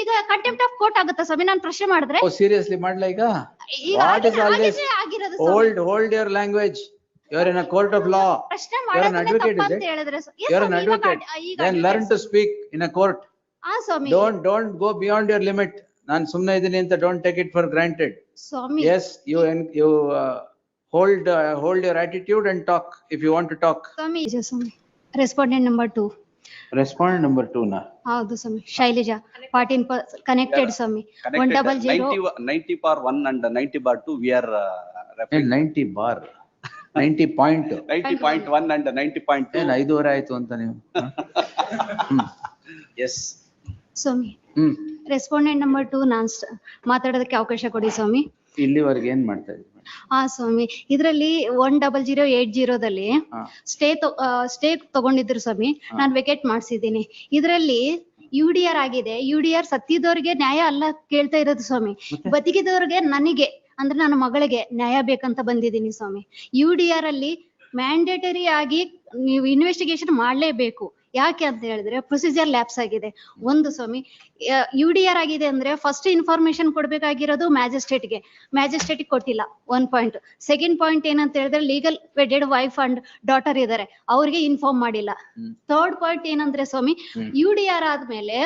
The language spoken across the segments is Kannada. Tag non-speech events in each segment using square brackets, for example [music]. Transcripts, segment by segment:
ಈಗ ಕಂಟೆಂಪ್ಟ್ ಆಫ್ ಕೋರ್ಟ್ ಆಗುತ್ತಾ ಸ್ವಾಮಿ? ನಾನು ಪ್ರಶ್ನೆ ಮಾಡಿದ್ರೆ ಓ ಸೀರಿಯಸ್ಲಿ ಮಾಡ್ಲಾ ಈಗ? What is all this. Hold hold your language you are in a court of law ಪ್ರಶ್ನೆ You're an ಮಾಡೋದನ್ನೇ advocate, ತಪ್ಪು ಅಂತ it? ಹೇಳಿದ್ರೆ ಸ- Yes, you are advocate then learn to speak in a court ಆ ಸ್ವಾಮಿ. Don't don't go beyond your limit ನಾನು ಸುಮ್ಮನೆ ಇದ್ದೀನಿ ಅಂತ don't take it for granted Swami. Yes you you hold hold your attitude and talk if you want to talk Swami. Respondent number two respond number two ನಾ ಹೌದು ಸ್ವಾಮಿ. Shailaja fourteen connected Swami. One double zero ninety bar one and ninety bar two we are ninety bar ninety point ninety point one and ninety point ಏನ್ ಐದೂವರೆ ಆಯ್ತು ಅಂತ ನೀವು. [laughs] ಎಸ್ ಸ್ವಾಮಿ ಹ್ಮ್. ರೆಸ್ಪಾಂಡೆಂಟ್ ನಂಬರ್ ಟೂ ನಾನ್ ಸ್ಟ್- ಮಾತಾಡೋದಕ್ಕೆ ಅವಕಾಶ ಕೊಡಿ ಸ್ವಾಮಿ. ಇಲ್ಲಿವರೆಗೆ ಏನ್ ಮಾಡ್ತಾ ಇದ್ರಿ? ಹಾ ಸ್ವಾಮಿ ಇದ್ರಲ್ಲಿ ಒನ್ ಡಬಲ್ ಜೀರೋ ಏಟ್ ಜೀರೋದಲ್ಲಿ. ಸ್ಟೇ ಸ್ಟೇ ತಗೊಂಡಿದ್ರು ಸ್ವಾಮಿ ನಾನ್ ವೆಕೆಟ್ ಮಾಡ್ಸಿದ್ದೀನಿ. ಇದ್ರಲ್ಲಿ ಯು ಡಿ ಆರ್ ಆಗಿದೆ. ಯು ಡಿ ಆರ್ ಸತ್ತಿದವ್ರಿಗೆ ನ್ಯಾಯ ಅಲ್ಲ ಕೇಳ್ತಾ ಇರೋದು ಸ್ವಾಮಿ. ಬದುಕಿದವ್ರಿಗೆ ನನಗೆ ಅಂದ್ರೆ ನನ್ನ ಮಗಳಿಗೆ ನ್ಯಾಯ ಬೇಕಂತ ಬಂದಿದ್ದೀನಿ ಸ್ವಾಮಿ. ಯು ಡಿ ಆರ್ ಅಲ್ಲಿ ಮ್ಯಾಂಡೇಟರಿ ಆಗಿ ನೀವು ಇನ್ವೆಸ್ಟಿಗೇಷನ್ ಮಾಡ್ಲೇಬೇಕು. ಯಾಕೆ ಅಂತ ಹೇಳಿದ್ರೆ ಪ್ರೊಸೀಜರ್ ಲ್ಯಾಪ್ಸ್ ಆಗಿದೆ. ಒಂದು ಸ್ವಾಮಿ ಯು ಡಿ ಆರ್ ಆಗಿದೆ ಅಂದ್ರೆ ಫಸ್ಟ್ ಇನ್ಫಾರ್ಮೇಶನ್ ಕೊಡ್ಬೇಕಾಗಿರೋದು ಮ್ಯಾಜಿಸ್ಟ್ರೇಟ್ಗೆ ಮ್ಯಾಜಿಸ್ಟ್ರೇಟ್ ಕೊಟ್ಟಿಲ್ಲ ಒನ್ ಪಾಯಿಂಟ್ ಸೆಕೆಂಡ್ ಪಾಯಿಂಟ್ ಏನಂತ ಹೇಳಿದ್ರೆ legal wedded wife and daughter ಇದಾರೆ. ಅವ್ರಿಗೆ ಇನ್ಫಾರ್ಮ್ ಮಾಡಿಲ್ಲ. ಥರ್ಡ್ ಪಾಯಿಂಟ್ ಏನಂದ್ರೆ ಸ್ವಾಮಿ. ಯು ಡಿ ಆರ್ ಆದ್ಮೇಲೆ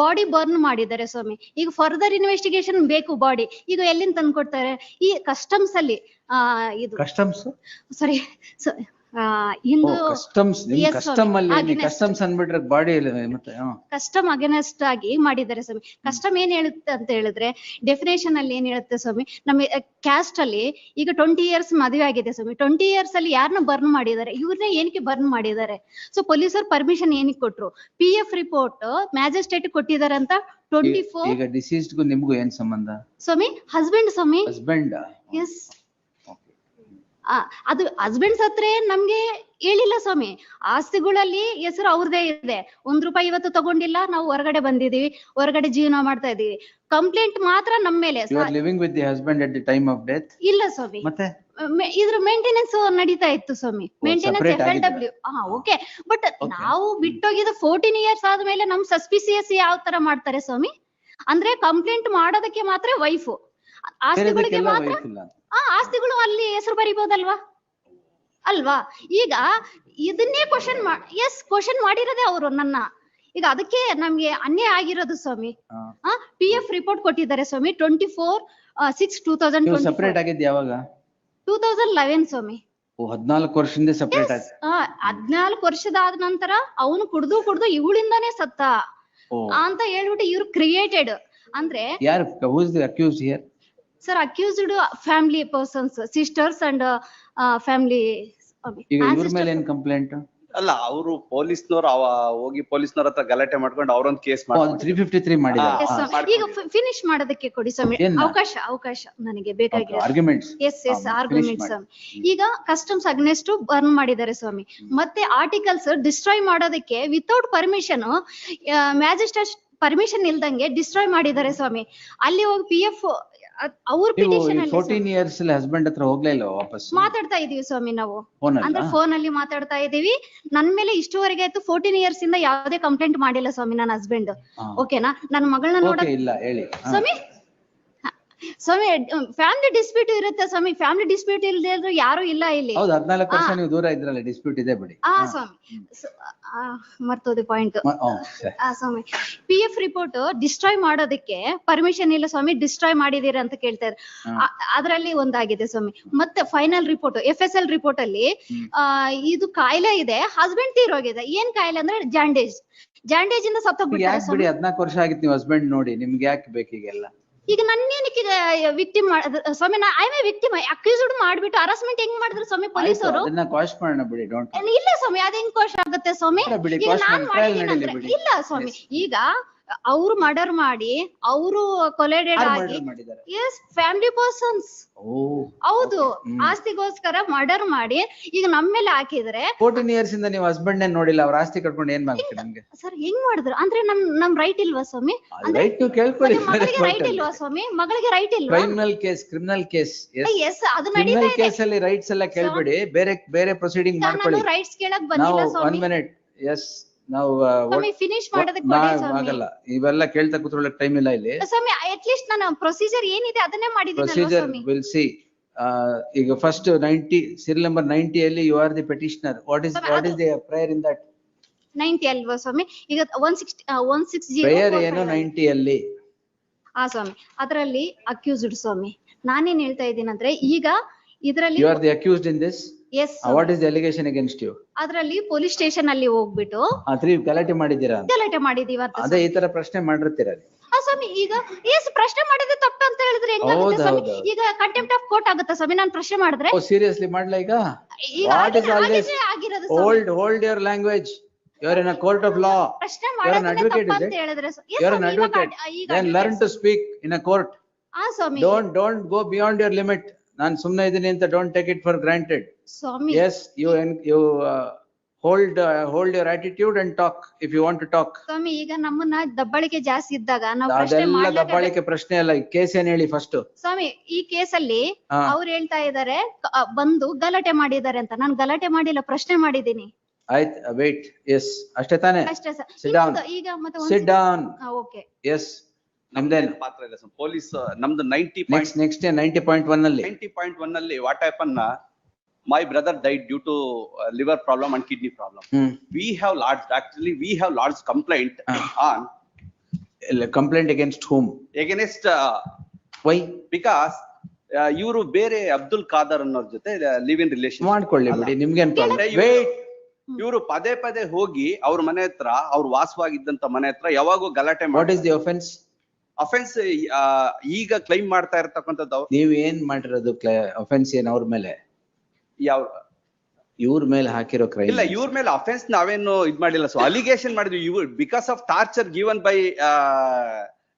ಬಾಡಿ ಬರ್ನ್ ಮಾಡಿದ್ದಾರೆ ಸ್ವಾಮಿ. ಈಗ ಫರ್ದರ್ ಇನ್ವೆಸ್ಟಿಗೇಷನ್ ಬೇಕು ಬಾಡಿ ಈಗ ಎಲ್ಲಿಂದ ತಂದ್ಕೊಡ್ತಾರೆ? ಈ ಕಸ್ಟಮ್ಸ್ ಅಲ್ಲಿ ಇದು customs sorry Hindu customs custom. ಅಲ್ಲಿ ಕಸ್ಟಮ್ಸ್ ಅನ್ಬಿಟ್ರೆ ಬಾಡಿ ಮತ್ತೆ ಕಸ್ಟಮ್ ಅಗೇನೆಸ್ಟ್ ಆಗಿ ಮಾಡಿದ್ದಾರೆ ಸ್ವಾಮಿ. ಕಸ್ಟಮ್ ಏನ್ ಹೇಳುತ್ತೆ ಅಂತ ಹೇಳಿದ್ರೆ ಡೆಫಿನೇಷನ್ ಅಲ್ಲಿ ಏನ್ ಹೇಳುತ್ತೆ ಸ್ವಾಮಿ? ನಮ್ಮ ಕ್ಯಾಸ್ಟ್ ಅಲ್ಲಿ ಈಗ ಟ್ವೆಂಟಿ ಇಯರ್ಸ್ ಮದುವೆ ಆಗಿದೆ ಸ್ವಾಮಿ. ಟ್ವೆಂಟಿ ಇಯರ್ಸ್ ಅಲ್ಲಿ ಯಾರನ್ನ ಬರ್ನ್ ಮಾಡಿದ್ದಾರೆ? ಇವ್ರನ್ನ ಏನಕ್ಕೆ ಬರ್ನ್ ಮಾಡಿದ್ದಾರೆ? ಸೊ ಪೊಲೀಸರ್ ಪರ್ಮಿಷನ್ ಏನಕ್ಕೆ ಕೊಟ್ರು? ಪಿ ಎಫ್ ರಿಪೋರ್ಟ್ ಮ್ಯಾಜಿಸ್ಟ್ರೇಟ್ ಕೊಟ್ಟಿದ್ದಾರೆ ಅಂತ ಟ್ವೆಂಟಿ ಫೋರ್ ಈಗ ನಿಮ್ಗೂ ಏನ್ ಸಂಬಂಧ? ಸ್ವಾಮಿ ಹಸ್ಬೆಂಡ್ ಸ್ವಾಮಿ? ಹಸ್ಬೆಂಡ್ ಎಸ್ ಅದು ಹಸ್ಬೆಂಡ್ ಸತ್ರೆ ನಮ್ಗೆ ಹೇಳಿಲ್ಲ ಸ್ವಾಮಿ. ಆಸ್ತಿಗಳಲ್ಲಿ ಹೆಸರು ಅವ್ರದೇ ಇದೆ. ಒಂದ್ ರೂಪಾಯಿ ಇವತ್ತು ತಗೊಂಡಿಲ್ಲ ನಾವು ಹೊರಗಡೆ ಬಂದಿದೀವಿ ಹೊರಗಡೆ ಜೀವನ ಮಾಡ್ತಾ ಇದೀವಿ. ಕಂಪ್ಲೇಂಟ್ ಮಾತ್ರ ನಮ್ ಮೇಲೆ. You are living with the husband at the time of death ಇಲ್ಲ ಸ್ವಾಮಿ. ಮತ್ತೆ? ಇದ್ರ ಮೇಂಟೆನೆನ್ಸ್ ನಡೀತಾ ಇತ್ತು ಸ್ವಾಮಿ. ಮೇಂಟೆನೆನ್ಸ್ ಎಫ್ ಎಲ್ ಡಬ್ಲ್ಯೂ ಹಾ ಓಕೆ ಬಟ್. ನಾವು ಬಿಟ್ಟೋಗಿದ ಫೋರ್ಟೀನ್ ಇಯರ್ಸ್ ಆದ್ಮೇಲೆ ನಮ್ ಸಸ್ಪಿಸಿಯಸ್ ಯಾವ ತರ ಮಾಡ್ತಾರೆ ಸ್ವಾಮಿ? ಅಂದ್ರೆ ಕಂಪ್ಲೇಂಟ್ ಮಾಡೋದಕ್ಕೆ ಮಾತ್ರ ವೈಫು ಆಸ್ತಿಗಳಿಗೆ ಮಾತ್ರ ಆ ಆಸ್ತಿಗಳು ಅಲ್ಲಿ ಹೆಸರು ಬರಿಬೋದಲ್ವಾ? ಅಲ್ವಾ? ಈಗ ಇದನ್ನೇ ಕ್ವಶನ್ ಎಸ್ ಕ್ವಶನ್ ಮಾಡಿರೋದೇ ಅವರು ನನ್ನ. ಈಗ ಅದಕ್ಕೆ ನಮ್ಗೆ ಅನ್ಯಾಯ ಆಗಿರೋದು ಸ್ವಾಮಿ. ಪಿ ಎಫ್ ರಿಪೋರ್ಟ್ ಕೊಟ್ಟಿದ್ದಾರೆ ಸ್ವಾಮಿ twenty four six two thousand separate ಆಗಿದ್ ಯಾವಾಗ ಟೂ ತೌಸಂಡ್ ಲೆವೆನ್ ಸ್ವಾಮಿ. ಹದಿನಾಲ್ಕು ಹದ್ನಾಲ್ಕು ವರ್ಷದಿಂದ ಸಪರೇಟ್ ಆ, ವರ್ಷದ ವರ್ಷದಾದ ನಂತರ ಅವನು ಕುಡ್ದು ಕುಡ್ದು ಇವಳಿಂದಾನೇ ಸತ್ತ. ಅಂತ ಹೇಳ್ಬಿಟ್ಟು ಇವ್ರು ಕ್ರಿಯೇಟೆಡ್ ಅಂದ್ರೆ ಯಾರು the accused here sir accused family persons sisters and family ಈಗ ಇವ್ರ ಮೇಲೆ ಏನ್ ಕಂಪ್ಲೇಂಟ್ ಅಲ್ಲ ಅವರು ಪೊಲೀಸ್ನವ್ರು ಅವ ಹೋಗಿ ಪೊಲೀಸ್ನವ್ರ ಹತ್ರ ಗಲಾಟೆ ಮಾಡ್ಕೊಂಡು ಅವ್ರೊಂದ್ ಕೇಸ್ ತ್ರೀ ಫಿಫ್ಟಿ sir. ಈಗ ಫಿನಿಶ್ ಮಾಡೋದಕ್ಕೆ ಕೊಡಿ ಸ್ವಾಮಿ ಅವಕಾಶ ಅವಕಾಶ ನನಗೆ ಬೇಕಾಗಿದೆ. Arguments yes yes arguments argument ಸ್ವಾಮಿ ಈಗ ಕಸ್ಟಮ್ಸ್ ಅಗ್ನೆಸ್ಟ್ ಬರ್ನ್ ಮಾಡಿದ್ದಾರೆ ಸ್ವಾಮಿ. ಮತ್ತೆ ಆರ್ಟಿಕಲ್ಸ್ ಡಿಸ್ಟ್ರಾಯ್ ಮಾಡೋದಕ್ಕೆ ವಿತೌಟ್ ಪರ್ಮಿಷನ್ ಮ್ಯಾಜಿಸ್ಟ್ರೇಟ್ ಪರ್ಮಿಷನ್ ಇಲ್ದಂಗೆ ಡಿಸ್ಟ್ರಾಯ್ ಮಾಡಿದ್ದಾರೆ ಸ್ವಾಮಿ. ಅಲ್ಲಿ ಹೋಗಿ ಪಿ ಎಫ್ ಅವ್ರ ಪಿಟಿಷನ್ ಫೋರ್ಟೀನ್ ಇಯರ್ಸ್ ಹಸ್ಬೆಂಡ್ ಹತ್ರ ಹೋಗ್ಲೇ ಇಲ್ಲ ವಾಪಸ್? ಮಾತಾಡ್ತಾ ಇದೀವಿ ಸ್ವಾಮಿ ನಾವು. ಅಂದ್ರೆ ಫೋನ್ ಅಲ್ಲಿ ಮಾತಾಡ್ತಾ ಇದೀವಿ. ನನ್ ಮೇಲೆ ಇಷ್ಟುವರೆಗೆ ಆಯ್ತು ಫೋರ್ಟೀನ್ ಇಯರ್ಸ್ ಇಂದ ಯಾವ್ದೇ ಕಂಪ್ಲೇಂಟ್ ಮಾಡಿಲ್ಲ ಸ್ವಾಮಿ ನನ್ನ ಹಸ್ಬೆಂಡ್ ಓಕೆನಾ ನನ್ನ ಮಗಳನ್ನ ನೋಡಕ್ ಇಲ್ಲ ಹೇಳಿ. ಸ್ವಾಮಿ ಸ್ವಾಮಿ ಫ್ಯಾಮಿಲಿ ಡಿಸ್ಪ್ಯೂಟ್ ಇರುತ್ತೆ ಸ್ವಾಮಿ? ಫ್ಯಾಮಿಲಿ ಡಿಸ್ಪ್ಯೂಟ್ ಇಲ್ಲದೆ ಇದ್ರೆ ಯಾರು ಇಲ್ಲ ಇಲ್ಲಿ. ಹೌದು ಹದ್ನಾಲ್ಕು ವರ್ಷ ನೀವು ದೂರ ಇದ್ರಲ್ಲ ಡಿಸ್ಪ್ಯೂಟ್ ಇದೆ ಬಿಡಿ. ಹಾ. ಸ್ವಾಮಿ. ಆ, ಮರ್ತೋದೆ ಪಾಯಿಂಟ್ ಸ್ವಾಮಿ. ಪಿ ಎಫ್ ರಿಪೋರ್ಟ್ ಡಿಸ್ಟ್ರಾಯ್ ಮಾಡೋದಕ್ಕೆ ಪರ್ಮಿಷನ್ ಇಲ್ಲ ಸ್ವಾಮಿ ಡಿಸ್ಟ್ರಾಯ್ ಮಾಡಿದೀರ ಅಂತ ಕೇಳ್ತಾ ಇದ್ರು ಅದ್ರಲ್ಲಿ ಒಂದಾಗಿದೆ ಸ್ವಾಮಿ. ಮತ್ತೆ final report F S L report ಅಲ್ಲಿ ಇದು ಕಾಯಿಲೆ ಇದೆ ಹಸ್ಬೆಂಡ್ ತೀರೋಗಿದೆ. ಏನ್ ಕಾಯಿಲೆ ಅಂದ್ರೆ ಜಾಂಡೇಜ್. ಜಾಂಡೇಜ್ ಇಂದ ಸತ್ತೋಗ್ಬಿಟ್ಟು ಸತ್ತೋಗ್ಬಿಟ್ಟಾರೆ ಸ್ವಾಮಿ. ಬಿಡಿ ಹದ್ನಾಲ್ಕು ವರ್ಷ ಆಗಿತ್ತು ನೀವು ಹಸ್ಬೆಂಡ್ ನೋಡಿ ನಿಮ್ಗೆ ಯಾಕೆ ಬೇಕೀಗೆಲ್ಲ ಈಗ ನನ್ನೇನಕ್ಕೆ ವಿಕ್ಟಿಮ್ ಸ್ವಾಮಿ ನಾ ಐ ಮೇ ವಿಕ್ಟಿಮ್ ಅಕ್ಯೂಸ್ಡ್ ಮಾಡ್ಬಿಟ್ಟು ಹರಾಸ್ಮೆಂಟ್ ಹೆಂಗ್ ಮಾಡಿದ್ರು ಸ್ವಾಮಿ ಪೊಲೀಸ್ ಅವರು ಕ್ವಾಶ್ ಮಾಡೋಣ ಬಿಡಿ ಇಲ್ಲ ಸ್ವಾಮಿ ಅದ್ ಹೆಂಗ್ ಕ್ವಾಶ್ ಆಗುತ್ತೆ ಸ್ವಾಮಿ? ಈಗ ನಾನ್ ಮಾಡಿದೀನಿ ಇಲ್ಲ ಸ್ವಾಮಿ ಈಗ ಅವ್ರು ಮರ್ಡರ್ ಮಾಡಿ ಅವರು ಕೊಲೆಡೆಡ್ ಆಗಿ ಎಸ್ ಫ್ಯಾಮಿಲಿ ಪರ್ಸನ್ಸ್ ಹೌದು ಆಸ್ತಿಗೋಸ್ಕರ ಮರ್ಡರ್ ಮಾಡಿ ಈಗ ನಮ್ಮ ಮೇಲೆ ಹಾಕಿದ್ರೆ ಫೋರ್ಟೀನ್ ಇಯರ್ಸ್ ಇಂದ ನೀವು ಹಸ್ಬೆಂಡ್ ನೋಡಿಲ್ಲ ಅವ್ರ ಆಸ್ತಿ ಕಟ್ಕೊಂಡು ಏನ್ ಮಾಡ್ತೀರಿ ನಮ್ಗೆ? ಸರ್ ಹೆಂಗ್ ಮಾಡಿದ್ರು? ಅಂದ್ರೆ ನಮ್ ನಮ್ ರೈಟ್ ಇಲ್ವಾ ಸ್ವಾಮಿ? ರೈಟ್ ನೀವು ಕೇಳ್ಕೊಳ್ಳಿ ಮಗಳಿಗೆ ರೈಟ್ ಇಲ್ವಾ ಸ್ವಾಮಿ? ಮಗಳಿಗೆ ರೈಟ್ ಇಲ್ವಾ? Criminal case criminal case yes ಅದು ಕ್ರಿಮಿನಲ್ ಕೇಸ್ ಅಲ್ಲಿ ರೈಟ್ಸ್ ಎಲ್ಲ ಕೇಳ್ಬೇಡಿ ಬೇರೆ ಬೇರೆ ಪ್ರೊಸೀಡಿಂಗ್ ಮಾಡ್ಕೊಳ್ಳಿ. ರೈಟ್ಸ್ ಕೇಳಕ್ ಬಂದಿಲ್ಲ ಒನ್ ಸ್ವಾಮಿ. ಮಿನಿಟ್ ಎಸ್ ನಾವು ಫಿನಿಶ್ ಆಗಲ್ಲ ಇವೆಲ್ಲ ಕೇಳ್ತಾ ಕೂತ್ಕೊಳ್ಳಕ್ ಟೈಮ್ ಇಲ್ಲ ಇಲ್ಲಿ. ಸ್ವಾಮಿ ಅಟ್ ಲೀಸ್ಟ್ ನಾನು ಪ್ರೊಸೀಜರ್ ಏನಿದೆ ಅದನ್ನೇ ಮಾಡಿದ್ದೀನಲ್ವಾ ಪ್ರೊಸೀಜರ್ ವಿಲ್ ಸಿ ಈಗ first ninety serial number ninety ಅಲ್ಲಿ you are the petitioner what is what is the prayer in that ninety ಅಲ್ವಾ ಸ್ವಾಮಿ? ಈಗ one sixty one six prayer ಏನು ನೈಂಟಿ ಅಲ್ಲಿ? ಆ ಸ್ವಾಮಿ ಅದರಲ್ಲಿ ಅಕ್ಯೂಸ್ಡ್ ಸ್ವಾಮಿ. ನಾನೇನ್ ಹೇಳ್ತಾ ಇದ್ದೀನಂದ್ರೆ ಈಗ ಇದರಲ್ಲಿ you are the accused in this yes what is allegation against you ಅದರಲ್ಲಿ ಪೊಲೀಸ್ ಸ್ಟೇಷನ್ ಅಲ್ಲಿ ಹೋಗ್ಬಿಟ್ಟು ತ್ರೀ ಗಲಾಟೆ ಮಾಡಿದ್ದೀರಾ. ಗಲಾಟೆ ಮಾಡಿದೀವಿ ಅಂತ ಅದೇ ಈ ತರ ಪ್ರಶ್ನೆ ಮಾಡಿರ್ತೀರ ಸ್ವಾಮಿ ಈಗ ಎಸ್ ಪ್ರಶ್ನೆ ಮಾಡಿದ್ರೆ ತಪ್ಪು ಅಂತ ಹೇಳಿದ್ರೆ ಹೆಂಗಾಗುತ್ತೆ ಹೌದು, ಸ್ವಾಮಿ? ಹೌದು. ಈಗ ಕಂಟೆಂಪ್ಟ್ ಆಫ್ ಕೋರ್ಟ್ ಆಗುತ್ತಾ ಸ್ವಾಮಿ? ನಾನು ಪ್ರಶ್ನೆ ಮಾಡಿದ್ರೆ ಓ ಸೀರಿಯಸ್ಲಿ ಮಾಡ್ಲಾ ಈಗ? ಈಗ ಆಗಿರೋದು ಸ್ವಾಮಿ. Hold hold your language your in a court of law ಪ್ರಶ್ನೆ advocate, ತಪ್ಪು is ಅಂತ? ಹೇಳಿದ್ರೆ ಸ- Yes, ಯು ಆರ್ ಅನ್ ಸ್ವಾಮಿ, ಇವಾಗ ಅಡ್ವೊಕೇಟ್ ಅಡ್- ಈಗ then learn to speak in a court ಆ ಸ್ವಾಮಿ. Don't don't go beyond your limit ನಾನ್ ಸುಮ್ನೆ ಇದ್ದೀನಿ ಅಂತ don't take it for granted Swami yes you you hold hold your attitude and talk if you want to talk ಸ್ವಾಮಿ ಈಗ ನಮ್ಮನ್ನ ದಬ್ಬಾಳಿಕೆ ಜಾಸ್ತಿ ಇದ್ದಾಗ ನಾವು ಪ್ರಶ್ನೆ ಅದೆಲ್ಲ ಮಾಡ್ಲೇಬೇಕು. ದಬ್ಬಾಳಿಕೆ ಪ್ರಶ್ನೆ ಅಲ್ಲ ಕೇಸ್ ಏನ್ ಹೇಳಿ ಫಸ್ಟ್ ಸ್ವಾಮಿ ಈ ಕೇಸಲ್ಲಿ ಅವ್ರು ಹೇಳ್ತಾ ಇದಾರೆ ಕ- ಆ, ಬಂದು ಗಲಾಟೆ ಮಾಡಿದ್ದಾರೆ ಅಂತ. ನಾನು ಗಲಾಟೆ ಮಾಡಿಲ್ಲ ಪ್ರಶ್ನೆ ಮಾಡಿದ್ದೀನಿ. ಆಯ್ತ್ ವೇಟ್ ಎಸ್ ಅಷ್ಟೇ ತಾನೇ? ಅಷ್ಟೇ ಸರ್. Sit down. ಈಗ ಮತ್ತೆ ಸಿಟ್ ಡೌನ್ ಓಕೆ ಎಸ್ ನಮ್ದೇನ್ ಪಾತ್ರ ಇಲ್ಲ ಸರ್. ಪೊಲೀಸ್ ನಮ್ದು ninety next next ninety point one ಅಲ್ಲಿ. ನೈಂಟಿ ಪಾಯಿಂಟ್ ಒನ್ ಅಲ್ಲಿ what happen my brother died due to liver problem and kidney problem we have large actually we have large complaint on complaint against home against why because ಇವರು ಬೇರೆ ಅಬ್ದುಲ್ ಖಾದರ್ ಅನ್ನೋರ್ ಜೊತೆ ಲಿವ್ ಇನ್ ರಿಲೇಶನ್ ಮಾಡ್ಕೊಳ್ಳಿ ಬಿಡಿ ನಿಮ್ಗೇನ್ ಪ್ರಾಬ್ಲಮ್ ಇವ್ರು- ವೇಟ್ ಇವರು ಪದೇ ಪದೇ ಹೋಗಿ ಅವ್ರ ಮನೆ ಹತ್ರ ಅವ್ರು ವಾಸವಾಗಿದ್ದಂತ ಮನೆ ಹತ್ರ ಯಾವಾಗೂ ಗಲಾಟೆ what is the offence offence ಈಗ ಕ್ಲೈಮ್ ಮಾಡ್ತಾ ಇರ್ತಕ್ಕಂಥದ್ದು ನೀವು ನೀವ್ ಏನ್ ಮಾಡಿರೋದು ಅಫೆನ್ಸ್ ಏನ್ ಅವ್ರ ಮೇಲೆ? ಯಾವ ಇವ್ರ ಮೇಲೆ ಹಾಕಿರೋ ಕ್ರೈಮ್ ಇಲ್ಲ ಇವ್ರ ಮೇಲೆ ಅಫೆನ್ಸ್ ನಾವೇನು ಇದ್ ಮಾಡಿಲ್ಲ. ಸೊ ಅಲಿಗೇಷನ್ ಮಾಡಿದ್ವಿ. ಇವ್ರು because of torture given by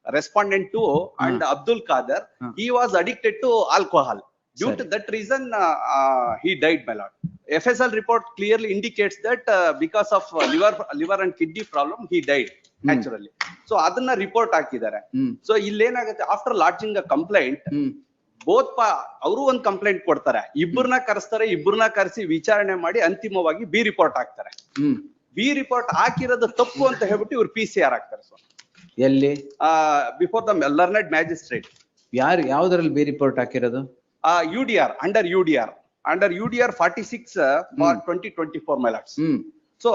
respondent two and Abdul Khader he was addicted to alcohol due to that reason he died my uh, fsl report clearly indicates that uh, because of uh, liver liver and kidney problem he died naturally. So ಅದನ್ನ ರಿಪೋರ್ಟ್ ಹಾಕಿದ್ದಾರೆ. Mm. So ಇಲ್ಲೇನಾಗುತ್ತೆ after lodging a complaint both both ಪಾ ಅವರು ಒಂದ್ ಕಂಪ್ಲೇಂಟ್ ಕೊಡ್ತಾರೆ. ಇಬ್ಬರನ್ನ ಕರೆಸ್ತಾರೆ ಇಬ್ಬರನ್ನ ಕರೆಸಿ ವಿಚಾರಣೆ ಮಾಡಿ ಅಂತಿಮವಾಗಿ ಬಿ ರಿಪೋರ್ಟ್ ಹಾಕ್ತಾರೆ. ಬಿ ರಿಪೋರ್ಟ್ ಹಾಕಿರೋದು ತಪ್ಪು ಅಂತ ಹೇಳ್ಬಿಟ್ಟು ಇವ್ರು ಪಿ ಸಿ ಆರ್ ಹಾಕ್ತಾರೆ ಸೊ ಎಲ್ಲಿ? ಬಿಫೋರ್ ದ ಲರ್ನೆಡ್ ಮ್ಯಾಜಿಸ್ಟ್ರೇಟ್ ಯಾರು ಯಾವ್ದ್ರಲ್ಲಿ ಬಿ ರಿಪೋರ್ಟ್ ಹಾಕಿರೋದು? U D R under U D R under U D R forty six for twenty twenty four ಮೈಲಾಕ್ಸ್ so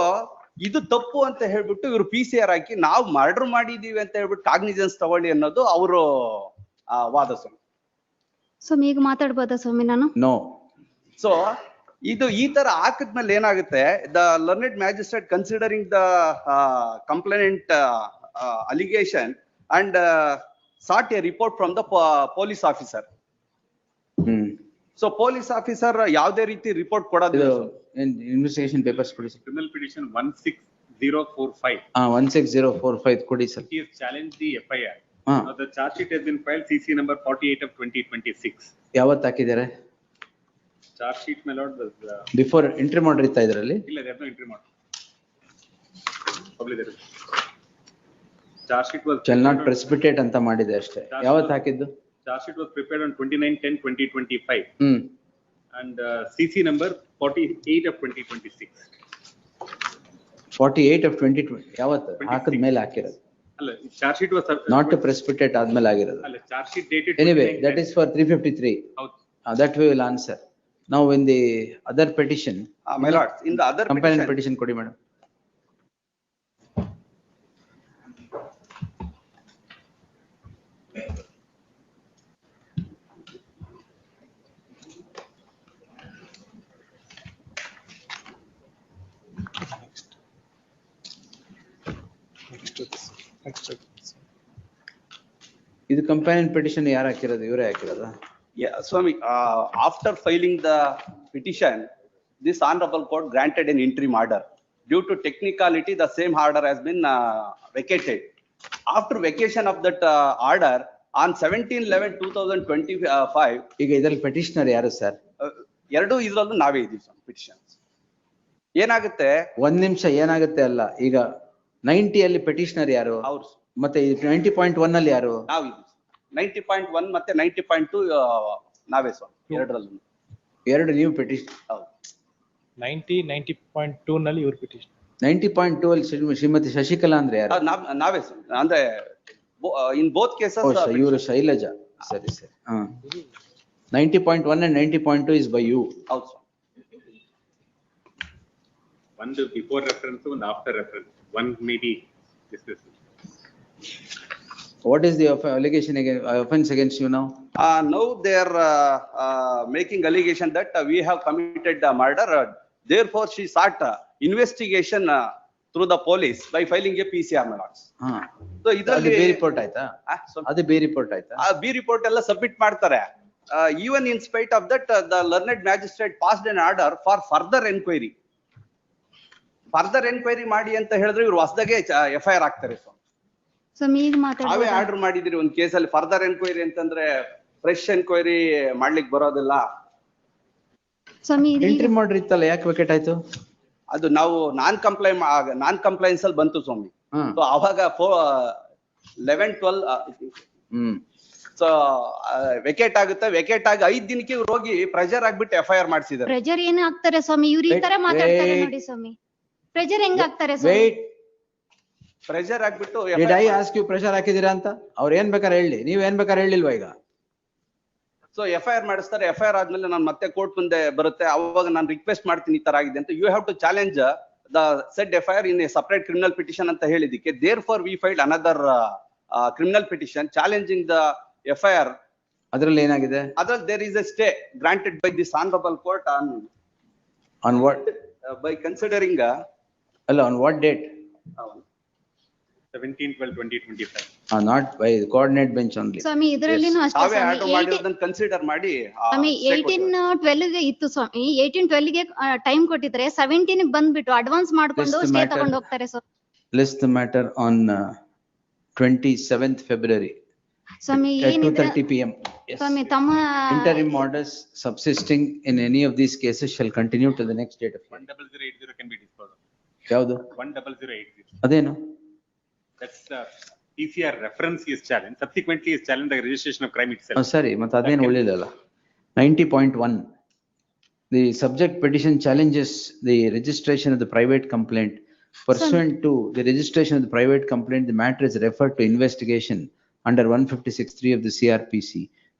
ಇದು ತಪ್ಪು ಅಂತ ಹೇಳ್ಬಿಟ್ಟು ಇವರು ಪಿ ಸಿ ಆರ್ ಹಾಕಿ ನಾವು ಮರ್ಡರ್ ಮಾಡಿದೀವಿ ಅಂತ ಹೇಳ್ಬಿಟ್ಟು ಕಾಗ್ನಿಜೆನ್ಸ್ ತಗೊಳ್ಳಿ ಅನ್ನೋದು ಅವರು ವಾದ ಸ್ವಾಮಿ. ಸ್ವಾಮಿ ಈಗ ಮಾತಾಡ್ಬೋದಾ ಸ್ವಾಮಿ ನಾನು? ನೋ ಸೊ ಇದು ಈ ತರ ಹಾಕಿದ್ಮೇಲೆ ಏನಾಗುತ್ತೆ the learned magistrate considering the complaint allegation and sought a report from the police officer so police officer ಯಾವುದೇ ರೀತಿ ರಿಪೋರ್ಟ್ ಕೊಡೋದು ಇನ್ವೆಸ್ಟಿಗೇಷನ್ ಪೇಪರ್ಸ್ ಕೊಡಿ sir criminal petition one six zero four five ಹಾ one six zero four five ಕೊಡಿ sir challenge the F I R charge sheet in file C C number forty eight of twenty twenty six ಯಾವತ್ತು ಹಾಕಿದ್ದಾರೆ? ಚಾರ್ಜ್ ಶೀಟ್ ಮೇಲೆ ಲೋಡ್ ಬಿಫೋರ್ ಎಂಟ್ರಿ ಮಾಡ್ರಿ ತಾ ಇದರಲ್ಲಿ? ಇಲ್ಲ ಅದನ್ನ ಎಂಟ್ರಿ ಮಾಡ್ರಿ ಪಬ್ಲಿಕ್ ಇದೆ ಚಾರ್ಜ್ ಶೀಟ್ ವಾಸ್ ಪ್ರೆಸಿಪಿಟೇಟ್ ಅಂತ ಮಾಡಿದೆ ಅಷ್ಟೇ. ಯಾವತ್ತು ಹಾಕಿದ್ದು? Charge sheet was prepared on twenty-nine ten twenty twenty-five hmm and uh, CC number forty-eight of twenty twenty-six. Forty eight of twenty ಯಾವತ್ ಹಾಕಿದ ಮೇಲೆ ಹಾಕಿರೋದು ಅಲ್ಲ, charge sheet was. sub- not precipitate ಆದ್ಮೇಲೆ ಆಗಿರೋದು ಅಲ್ಲ, charge sheet dated. Anyway 29 that is for three fifty three ಹೌದು. ದಟ್ ವಿ ವಿಲ್ ಆನ್ಸರ್ ನಾವು in the other petition my lord in the other combine petition ಕೊಡಿ ಮೇಡಮ್ ಇದು ಕಂಪೈನ್ ಪೆಟಿಷನ್ ಯಾರು ಹಾಕಿರೋದು ಇವರೇ ಹಾಕಿರೋದ Yeah, Swami, uh, after filing the petition, this honorable court granted an interim order. Due to technicality, the same order has been uh, vacated. After vacation of that uh, order, on 17/11/2025, ಈಗ ಇದರಲ್ಲಿ ಪೆಟಿಷನರ್ ಯಾರು ಸರ್ uh, ಎರಡು ಇದರಲ್ಲೂ ನಾವೇ ಇದೀವಿ ಸ್ವಾಮಿ ಪಿಟಿಷನ್ಸ್ ಏನಾಗುತ್ತೆ ಒಂದ್ ನಿಮಿಷ ಏನಾಗುತ್ತೆ ಅಲ್ಲ ಈಗ ನೈಂಟಿ ಅಲ್ಲಿ ಪೆಟಿಷನರ್ ಯಾರು? ಅವ್ರು ಮತ್ತೆ ನೈಂಟಿ ಪಾಯಿಂಟ್ ಒನ್ ಅಲ್ಲಿ ಯಾರು? ನೈಂಟಿ ಪಾಯಿಂಟ್ ಒನ್ ಮತ್ತೆ ನೈಂಟಿ ಪಾಯಿಂಟ್ ಟು ನಾವೇ ಸ್ವಾಮಿ ಎರಡರಲ್ಲಿ. ಎರಡು ನೀವು ಪೆಟಿಷನ್ ಹೌದು. ನೈಂಟಿ ನೈಂಟಿ ಪಾಯಿಂಟ್ ಟೂ ನಲ್ಲಿ ಇವ್ರ ಪಿಟಿಷನ್ ನೈಂಟಿ ಪಾಯಿಂಟ್ ಟೂ ಅಲ್ಲಿ ಶ್ರೀಮ- ಶ್ರೀಮತಿ ಶಶಿಕಲಾ ಅಂದ್ರೆ ಯಾರು? ನಾವ್-. ಅಂದ್ರೆ ಇನ್ ಬೋತ್ ಕೇಸಸ್ ಸ- ಇವರು ಶೈಲಜಾ. ಸರಿ ಸರಿ. ಹಾ. Ninety point one and ninety point two is by you ಹೌದು ಒಂದು ಬಿಫೋರ್ ರೆಫರೆನ್ಸ್ ಒಂದು after reference. One maybe this is what is the allegation against offense against you now? Uh, now they are uh, uh, making allegation that uh, we have committed the murder. uh, Therefore, she sought uh, investigation uh, through the police by filing a PCR notes ah. So ಅದು ಇದರಲ್ಲಿ ಬಿ ರಿಪೋರ್ಟ್ ಆಯ್ತಾ adu b ಅದು ಬಿ ರಿಪೋರ್ಟ್ ಆಯ್ತಾ ಆ ಬಿ ರಿಪೋರ್ಟ್ ಎಲ್ಲ ಸಬ್ಮಿಟ್ ಮಾಡ್ತಾರೆ even in spite of that the learned magistrate passed an order for further enquiry further enquiry ಮಾಡಿ ಅಂತ ಹೇಳಿದ್ರೆ ಇವ್ರು ಹೊಸದಾಗೆ ಎಫ್ ಐ ಆರ್ ಆಗ್ತಾರೆ ಸೊ ಸ್ವಾಮಿ. ಈಗ ನಾವೇ ಆರ್ಡರ್ ಮಾಡಿದಿರಿ ಒಂದ್ ಕೇಸಲ್ಲಿ ಫರ್ದರ್ ಎನ್ಕ್ವೈರಿ ಅಂತಂದ್ರೆ ಫ್ರೆಶ್ ಎನ್ಕ್ವೈರಿ ಮಾಡ್ಲಿಕ್ಕೆ ಬರೋದಿಲ್ಲ. ಸ್ವಾಮಿ ಎಂಟ್ರಿ ಮಾಡ್ರಿ ಇತ್ತಲ್ಲ ಯಾಕೆ ವಿಕೆಟ್ ಆಯ್ತು? ಅದು ನಾವು ನಾನ್ ಕಂಪ್ಲೈ ನಾನ್ ಕಂಪ್ಲೈನ್ಸ್ ಅಲ್ಲಿ ಬಂತು ಸ್ವಾಮಿ. ಸೊ ಅವಾಗ ಫೋ ಲೆವೆನ್ ಟ್ವೆಲ್ ಹ್ಮ್. ಸೊ ವೆಕೇಟ್ ಆಗುತ್ತೆ. ವೆಕೇಟ್ ಆಗಿ ಐದ್ ದಿನಕ್ಕೆ ಇವ್ರು ಹೋಗಿ ಪ್ರೆಜರ್ ಆಗ್ಬಿಟ್ಟು ಎಫ್ ಐ ಆರ್ ಮಾಡಿಸಿದ್ದಾರೆ. ಪ್ರೆಜರ್ ಏನ್ ಆಗ್ತಾರೆ ಸ್ವಾಮಿ? ಇವ್ರು ಈ ತರ ಮಾತಾಡ್ತಾರೆ ನೋಡಿ ಸ್ವಾಮಿ. ಪ್ರೆಜರ್ ಹೆಂಗ್ ಆಗ್ತಾರೆ ಪ್ರೆಷರ್ ವೇಟ್ ಪ್ರೆಜರ್ ಆಗ್ಬಿಟ್ಟು did I ask you pressure ಹಾಕಿದೀರಾ ಅಂತ? ಅವ್ರು ಏನ್ ಬೇಕಾರೆ ಹೇಳಿ. ನೀವ್ ಏನ್ ಬೇಕಾರೆ ಹೇಳಿಲ್ವಾ ಈಗ? ಸೊ ಎಫ್ ಐ ಆರ್ ಮಾಡಿಸ್ತಾರೆ. ಎಫ್ ಐ ಆರ್ ಆದ್ಮೇಲೆ ನಾನು ಮತ್ತೆ ಕೋರ್ಟ್ ಮುಂದೆ ಬರುತ್ತೆ. ಅವಾಗ ನಾನು ರಿಕ್ವೆಸ್ಟ್ ಮಾಡ್ತೀನಿ ಈ ತರ ಆಗಿದೆ ಅಂತ. You have to challenge the set F I R in a separate criminal petition ಅಂತ ಹೇಳಿದಕ್ಕೆ therefore we filed another criminal petition challenging the F I R ಅದರಲ್ಲಿ ಏನಾಗಿದೆ? ಅದ್ರಲ್ಲಿ there is a stay granted by this honourable court on on what by considering ಅಲ್ಲ on what date Seventeen, twelve, twenty, twenty-five. Not by coordinate bench only ಸ್ವಾಮಿ ಇದ್ರಲ್ಲಿನೂ ಅಷ್ಟೇ ತಾವೇ ಸ್ವಾಮಿ ಆರ್ಡರ್ ಮಾಡಿರೋದನ್ನ ಕನ್ಸಿಡರ್ ಮಾಡಿ ಆ, ಸ್ವಾಮಿ stay ಏಯ್ಟೀನ್ ಕೊಟ್ಟಿದ್ದಾರೆ. ಟ್ವೆಲ್ಗೆ ಇತ್ತು ಸ್ವಾಮಿ ಏಯ್ಟೀನ್ ಟ್ವೆಲ್ಗೆ ಟೈಮ್ ಕೊಟ್ಟಿದ್ರೆ ಸೆವೆಂಟೀನ್ ಬಂದ್ಬಿಟ್ಟು ಅಡ್ವಾನ್ಸ್ ಮಾಡ್ಕೊಂಡು Just a ಸ್ಟೇ matter- ತಗೊಂಡ್ ಹೋಗ್ತಾರೆ ಸ್ವಾಮಿ list the matter on uh, twenty-seventh February Swami at two ಏನಿದ್ರೆ thirty. Yes. ಸ್ವಾಮಿ ತಮ್ಮ Interim orders subsisting in any of these cases shall continue to the next date of One hearing. double zero eight zero can be disposed of. ಯಾವ್ದು? One double zero eight zero. ಅದೇನು? That's the PCR reference is challenged. Subsequently is challenged the registration of crime Oh, itself. ಸರಿ, ಮತ್ತೆ ಅದೇನು ಉಳಿಲಲ್ಲ. Ninety point one. The subject petition challenges the registration of the private complaint. Pursuant to the registration of the private complaint, the matter is referred to investigation under one fifty-six three of the CRPC,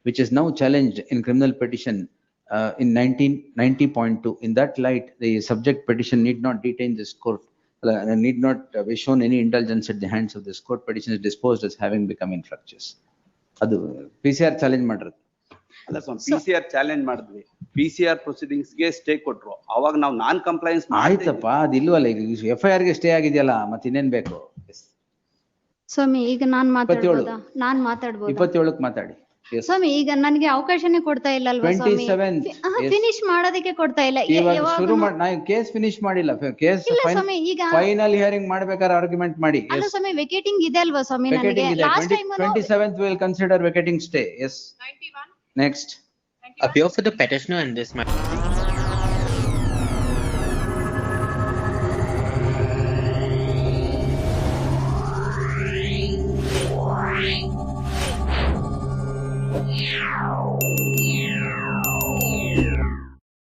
which is now challenged in criminal petition uh, in nineteen ninety point two. In that light, the subject petition need not detain this court, uh, need not uh, be shown any indulgence at the hands of this court. Petition is disposed as having become infructuous. ಅದು ಪಿ ಸಿ ಆರ್ ಚಾಲೆಂಜ್ ಮಾಡಿರೋದು. ಅಲ್ಲ ಸ್ವಾಮಿ ಪಿ ಸಿ ಆರ್ ಚಾಲೆಂಜ್ ಮಾಡಿದ್ವಿ ಪಿ ಸಿ ಆರ್ ಪ್ರೊಸೀಡಿಂಗ್ಸ್ಗೆ ಸ್ಟೇ ಕೊಟ್ರು ಅವಾಗ ನಾವು ನಾನ್ ಕಂಪ್ಲೈನ್ಸ್ ಆಯ್ತಪ್ಪ ಅದು ಇಲ್ವಲ್ಲ ಈಗ ಎಫ್ ಐ ಆರ್ಗೆ ಸ್ಟೇ ಆಗಿದೆಯಲ್ಲ ಮತ್ತೆ ಇನ್ನೇನ್ ಬೇಕು ಸ್ವಾಮಿ ಈಗ ನಾನ್. ಮಾತಾಡ್ಬೋದಾ ನಾನ್ ಮಾತಾಡ್ಬೋದು ಇಪ್ಪತ್ತೇಳಕ್ಕೆ ಮಾತಾಡಿ. ಸ್ವಾಮಿ ಈಗ ನನ್ಗೆ ಅವಕಾಶನೇ ಕೊಡ್ತಾ ಇಲ್ಲ ಅಲ್ವಾ ಸ್ವಾಮಿ 27th, ಫಿನಿಶ್ ಮಾಡೋದಕ್ಕೆ ಕೊಡ್ತಾ ಇಲ್ಲ. ಇವಾಗ ಶುರು ಮಾಡಿ ನಾ ಕೇಸ್ ಫಿನಿಶ್ ಮಾಡಿಲ್ಲ. ಕೇಸ್ ಇಲ್ಲ ಸ್ವಾಮಿ ಈಗ ಫೈನಲ್ ಹಿಯರಿಂಗ್ ಮಾಡ್ಬೇಕಾದ್ರೆ ಆರ್ಗ್ಯುಮೆಂಟ್ ಮಾಡಿ. ಅಲ್ಲ ಸ್ವಾಮಿ ವೆಕೇಟಿಂಗ್ ಇದೆ ಅಲ್ವಾ ಸ್ವಾಮಿ ನನಗೆ? Last time twenty seventh will consider vacating stay yes next appeal for the petitioner in this matter.